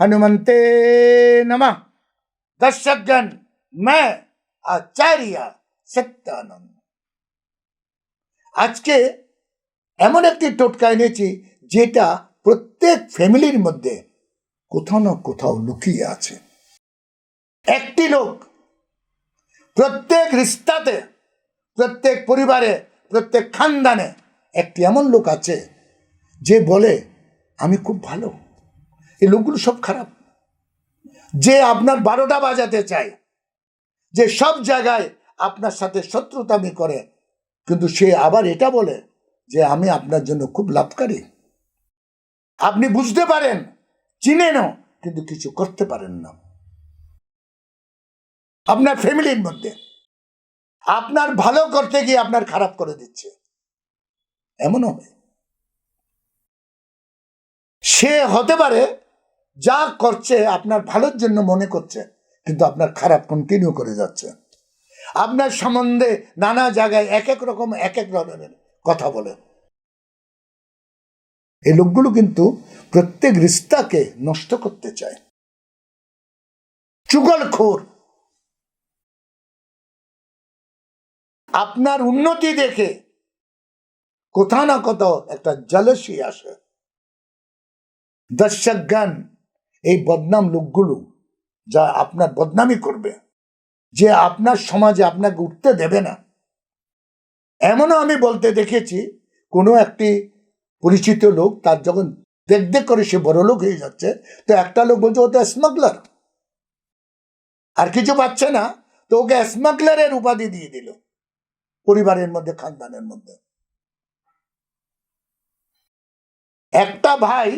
हनुमंते नमः दर्शकगण मैं आचार्य সত্যানন্দ আজকে এমন একটি টোটকা এনেছি যেটা প্রত্যেক ফ্যামিলির মধ্যে কোথাও না কোথাও লুকিয়ে আছে একটি লোক প্রত্যেক রিস্তাতে প্রত্যেক পরিবারে প্রত্যেক খানদানে একটি এমন লোক আছে যে বলে আমি খুব ভালো এই লোকগুলো সব খারাপ। যে আপনার বারোটা বাজাতে চায়, যে সব জায়গায় আপনার সাথে শত্রুতামি করে, কিন্তু সে আবার এটা বলে যে আমি আপনার জন্য খুব লাভকারী। আপনি বুঝতে পারেন চিনেনও কিন্তু কিছু করতে পারেন না। আপনার ফ্যামিলির মধ্যে আপনার ভালো করতে গিয়ে আপনার খারাপ করে দিচ্ছে। এমনও হয়। সে হতে পারে যা করছে আপনার ভালোর জন্য মনে করছে, কিন্তু আপনার খারাপ কন্টিনিউ করে যাচ্ছে। আপনার সম্বন্ধে নানা জায়গায় এক এক রকম, এক এক ধরনের কথা বলে। এই লোকগুলো কিন্তু প্রত্যেক রিস্তাকে নষ্ট করতে চায়। চুগলখোর। আপনার উন্নতি দেখে কোথাও না কোথাও একটা জলসি আসে। দর্শকগণ এই বদনাম লোকগুলো যা আপনার বদনামি করবে, যে আপনার সমাজে আপনাকে উঠতে দেবে না। এমনও আমি বলতে দেখেছি, কোনো একটি পরিচিত লোক তার যখন দেখ দেখ করে সে বড় লোক হয়ে যাচ্ছে, তো একটা লোক বলছে ওটা স্মাগলার আর কিছু পাচ্ছে না, তো ওকে স্মাগলারের উপাধি দিয়ে দিল, পরিবারের মধ্যে, খানদানের মধ্যে। একটা ভাই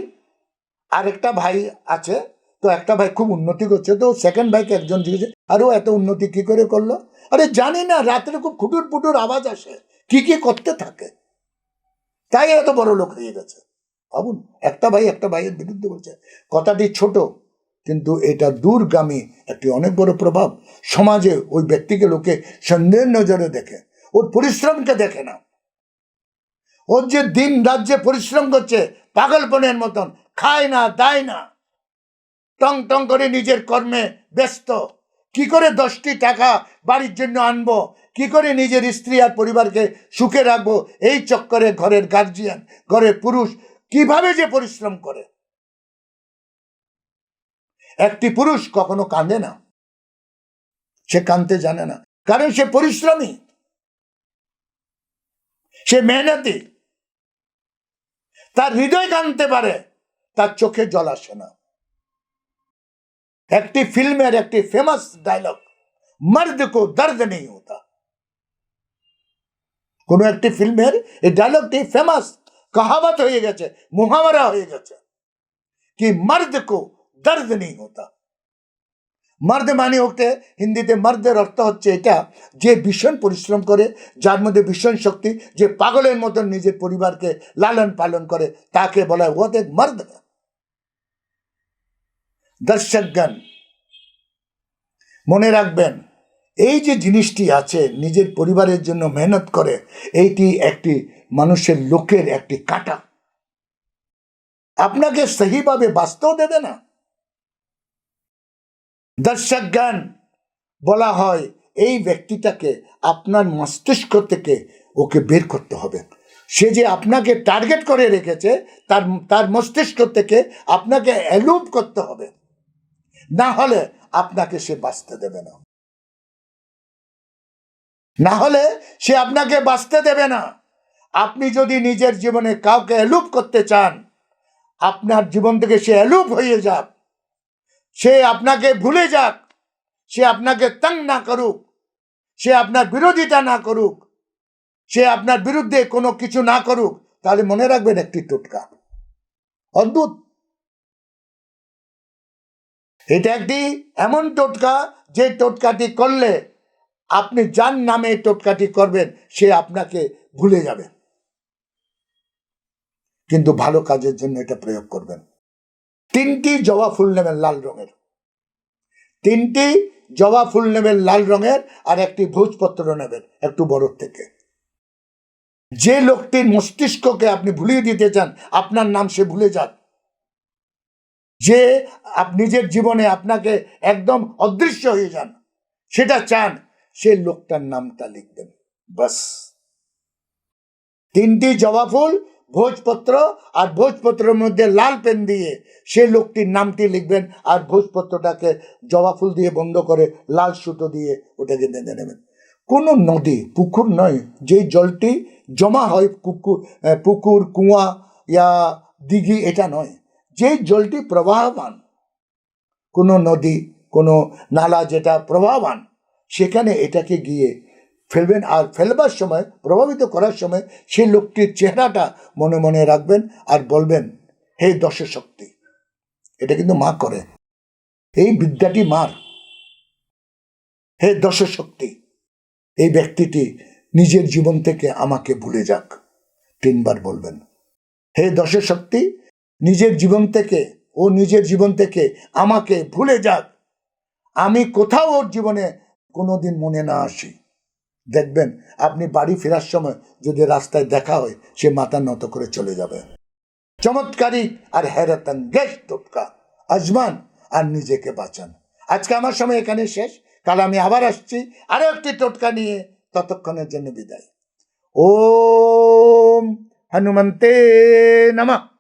আরেকটা ভাই আছে, তো একটা ভাই খুব উন্নতি করছে, তো সেকেন্ড ভাইকে একজন জিজ্ঞেস আরও এত উন্নতি কি করে করল? আরে জানি না, রাত্রে খুব খুটুর পুটুর আওয়াজ আসে, কি কি করতে থাকে। তাই এত বড় লোক হয়ে গেছে। ভাবুন, একটা ভাই একটা ভাইয়ের বিরুদ্ধে বলছে, কথাটি ছোট, কিন্তু এটা দূরগামী, একটি অনেক বড় প্রভাব। সমাজে ওই ব্যক্তিকে লোকে সন্দেহের নজরে দেখে, ওর পরিশ্রমকে দেখে না। ওর যে দিন রাজ্যে পরিশ্রম করছে, পাগলপনের মতন খায় না, দায় না। টং টং করে নিজের কর্মে ব্যস্ত। কি করে দশটি টাকা বাড়ির জন্য আনব? কি করে নিজের স্ত্রী আর পরিবারকে সুখে রাখব? এই চক্করে ঘরের গার্জিয়ান ঘরের পুরুষ কীভাবে যে পরিশ্রম করে? একটি পুরুষ কখনো কাঁদে না। সে কাঁদতে জানে না। কারণ সে পরিশ্রমী। সে মেহনতি। তার হৃদয় কাঁদতে পারে। তার চোখে জল আসে না। একটি ফিল্মের একটি ফেমাস ডায়লগ মর্দ কো দর্দ নেই হতা। কোন একটি ফিল্মের এই ডায়লগটি ফেমাস কহাবত হয়ে গেছে, মুহাওয়ারা হয়ে গেছে, কি মর্দ কো দর্দ নেই হতা। মর্দ মানে ওকে হিন্দিতে মর্দের অর্থ হচ্ছে এটা, যে ভীষণ পরিশ্রম করে, যার মধ্যে ভীষণ শক্তি, যে পাগলের মতন নিজের পরিবারকে লালন পালন করে, তাকে বলা হয় মর্দ দর্শকগণ, মনে রাখবেন, এই যে জিনিসটি আছে নিজের পরিবারের জন্য মেহনত করে, এইটি একটি মানুষের লোকের একটি কাটা। আপনাকে সহিভাবে বাঁচতেও দেবে না। দর্শকগণ, বলা হয় এই ব্যক্তিটাকে আপনার মস্তিষ্ক থেকে ওকে বের করতে হবে। সে যে আপনাকে টার্গেট করে রেখেছে, তার তার মস্তিষ্ক থেকে আপনাকে অ্যালুপ করতে হবে। না হলে আপনাকে সে বাঁচতে দেবে না। না হলে সে আপনাকে বাঁচতে দেবে না। আপনি যদি নিজের জীবনে কাউকে অ্যালুপ করতে চান, আপনার জীবন থেকে সে অ্যালুপ হয়ে যাক। সে আপনাকে ভুলে যাক। সে আপনাকে তং না করুক। সে আপনার বিরোধিতা না করুক। সে আপনার বিরুদ্ধে কোনো কিছু না করুক। তাহলে মনে রাখবেন একটি টোটকা। অদ্ভুত। এটা একটি এমন টোটকা যে টোটকাটি করলে আপনি যার নামে টোটকাটি করবেন, সে আপনাকে ভুলে যাবে। কিন্তু ভালো কাজের জন্য এটা প্রয়োগ করবেন। তিনটি জবা ফুল নেবেন লাল রঙের। তিনটি জবা ফুল নেবেন লাল রঙের আর একটি ভোজপত্র নেবেন একটু বড় থেকে। যে লোকটির মস্তিষ্ককে আপনি ভুলিয়ে দিতে চান, আপনার নাম সে ভুলে যান যে নিজের জীবনে আপনাকে একদম অদৃশ্য হয়ে যান, সেটা চান, সে লোকটার নামটা লিখবেন। বাস। তিনটি জবা ফুল, ভোজপত্র আর ভোজপত্রের মধ্যে লাল পেন দিয়ে সে লোকটির নামটি লিখবেন আর ভোজপত্রটাকে জবা ফুল দিয়ে বন্ধ করে লাল সুতো দিয়ে ওটাকে বেঁধে নেবেন। কোনো নদী, পুকুর নয় যে জলটি জমা হয় পুকুর পুকুর, কুয়া, ইয়া, দিঘি, এটা নয়। যে জলটি প্রবাহমান, কোনো নদী, কোনো নালা যেটা প্রবাহমান, সেখানে এটাকে গিয়ে ফেলবেন আর ফেলবার সময়, প্রভাবিত করার সময় সেই লোকটির চেহারাটা মনে মনে রাখবেন আর বলবেন, হে দশ শক্তি এটা কিন্তু মা করে। এই বিদ্যাটি মার। হে দশ শক্তি এই ব্যক্তিটি নিজের জীবন থেকে আমাকে ভুলে যাক। তিনবার বলবেন, হে দশ শক্তি নিজের জীবন থেকে, ও নিজের জীবন থেকে আমাকে ভুলে যাক। আমি কোথাও ওর জীবনে কোনো দিন মনে না আসি। দেখবেন, আপনি বাড়ি ফেরার সময় যদি রাস্তায় দেখা হয়, সে মাথা নত করে চলে যাবে। চমৎকারী আর হেরাতাঙ্গেশ টোটকা। আজমান, আর নিজেকে বাঁচান। আজকে আমার সময় এখানে শেষ। কাল আমি আবার আসছি আরও একটি টোটকা নিয়ে। ততক্ষণের জন্য বিদায়। ওম হনুমন্তে নমঃ।